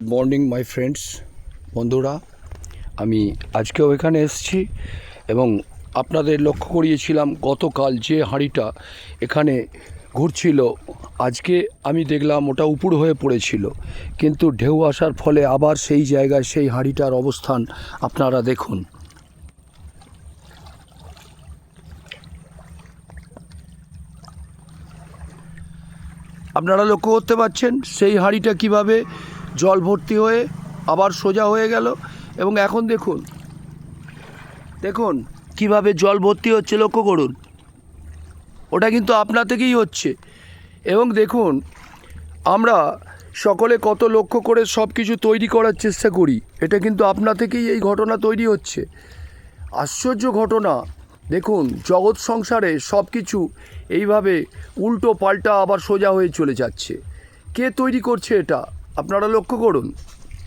Morning my friends বন্ধুরা। আমি আজকেও এখানে এসেছি এবং আপনাদের লক্ষ্য করিয়েছিলাম গতকাল যে হাঁড়িটা এখানে ঘুরছিল। আজকে আমি দেখলাম ওটা উপুর হয়ে পড়েছিল। কিন্তু ঢেউ আসার ফলে আবার সেই জায়গায় সেই হাঁড়িটার অবস্থান আপনারা দেখুন। আপনারা লক্ষ্য করতে পারছেন সেই হাঁড়িটা কীভাবে জল ভর্তি হয়ে আবার সোজা হয়ে গেল। এবং এখন দেখুন দেখুন কীভাবে জল ভর্তি হচ্ছে, লক্ষ্য করুন। ওটা কিন্তু আপনা থেকেই হচ্ছে। এবং দেখুন, আমরা সকলে কত লক্ষ্য করে সব কিছু তৈরি করার চেষ্টা করি। এটা কিন্তু আপনা থেকেই এই ঘটনা তৈরি হচ্ছে। আশ্চর্য ঘটনা। দেখুন, জগৎ সংসারে সব কিছু এইভাবে উল্টো পাল্টা আবার সোজা হয়ে চলে যাচ্ছে। কে তৈরি করছে এটা? আপনারা লক্ষ্য করুন